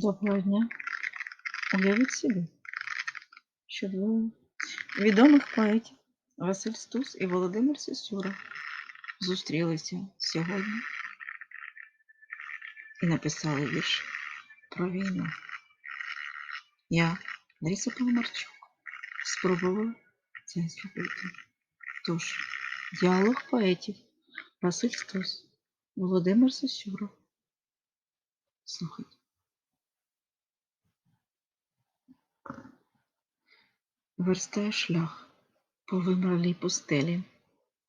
Доброго дня. Уявіть собі, що двоє відомих поетів Василь Стус і Володимир Сісюра зустрілися сьогодні і написали вірш про війну. Я, Лариса Пономарчук, спробувала це зробити. Тож, діалог поетів Василь Стус, Володимир Сосюра. Слухайте. Верстає шлях по вимралій пустелі,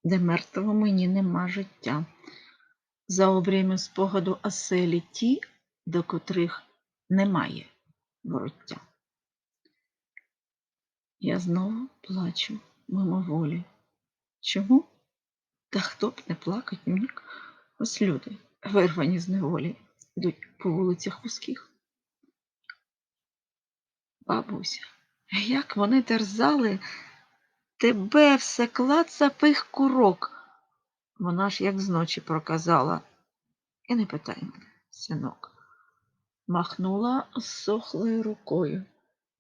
де мертвого мені нема життя. За обріями спогаду оселі ті, до котрих немає вороття. Я знову плачу мимоволі. Чому? Та хто б не плакать міг? Ось люди, вирвані з неволі, йдуть по вулицях вузьких. Бабуся, як вони терзали тебе все клацапих курок. Вона ж як зночі проказала. І не питай мене, синок. Махнула сохлою рукою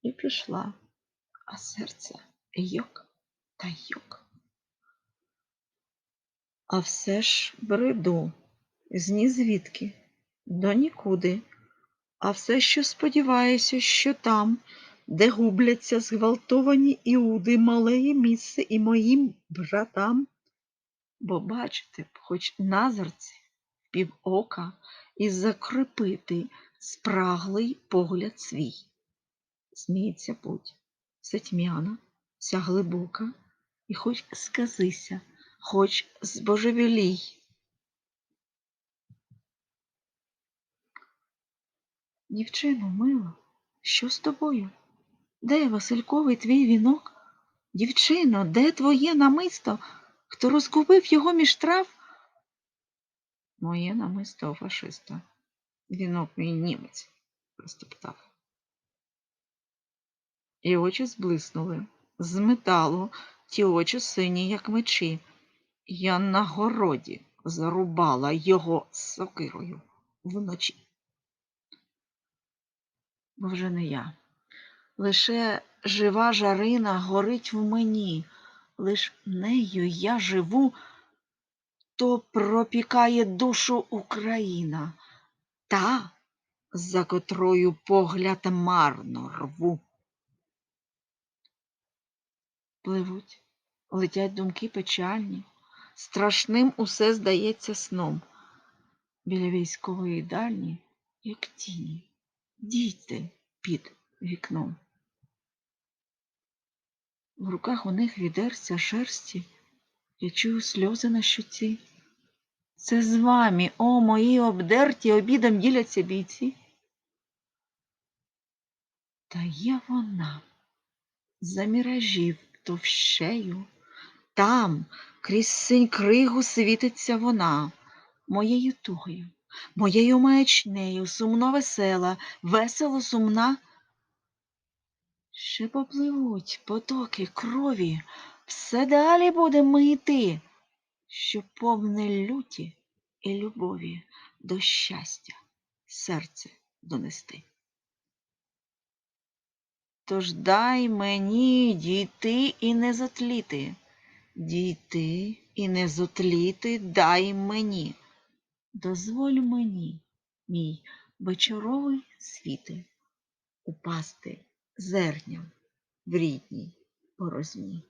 і пішла, а серце йок та йок. А все ж бреду, з ні звідки, до нікуди, а все, що сподіваюся, що там, де губляться зґвалтовані іуди, малеє місце і моїм братам. Бо бачити б, хоч назерці, півока, і закрепити спраглий погляд свій. Сміється путь, вся тьмяна, вся глибока, і хоч сказися, хоч збожевелій. Дівчино, мила, що з тобою? Де Васильковий твій вінок? Дівчино, де твоє намисто? Хто розгубив його між трав? Моє намисто фашиста. Вінок мій німець, простоптав. І очі зблиснули. З металу ті очі сині, як мечі. Я на городі зарубала його сокирою вночі. Бо вже не я. Лише жива жарина горить в мені, лиш нею я живу, то пропікає душу Україна, та, за котрою погляд марно рву. Пливуть, летять думки печальні, страшним усе здається сном. Біля військової їдальні, як тіні, діти під вікном. В руках у них відерця шерсті, я чую сльози на щоці. Це з вами, о, мої обдерті, обідом діляться бійці. Та є вона за міражів товщею, там крізь синь кригу світиться вона, моєю тугою, моєю маячнею, сумно весела, весело сумна. Ще попливуть потоки крові, все далі будемо йти, що повне люті і любові до щастя серце донести. Тож дай мені дійти і не затліти, дійти і не зотліти дай мені. Дозволь мені, мій вечоровий світи, упасти зерням в рідній порозні.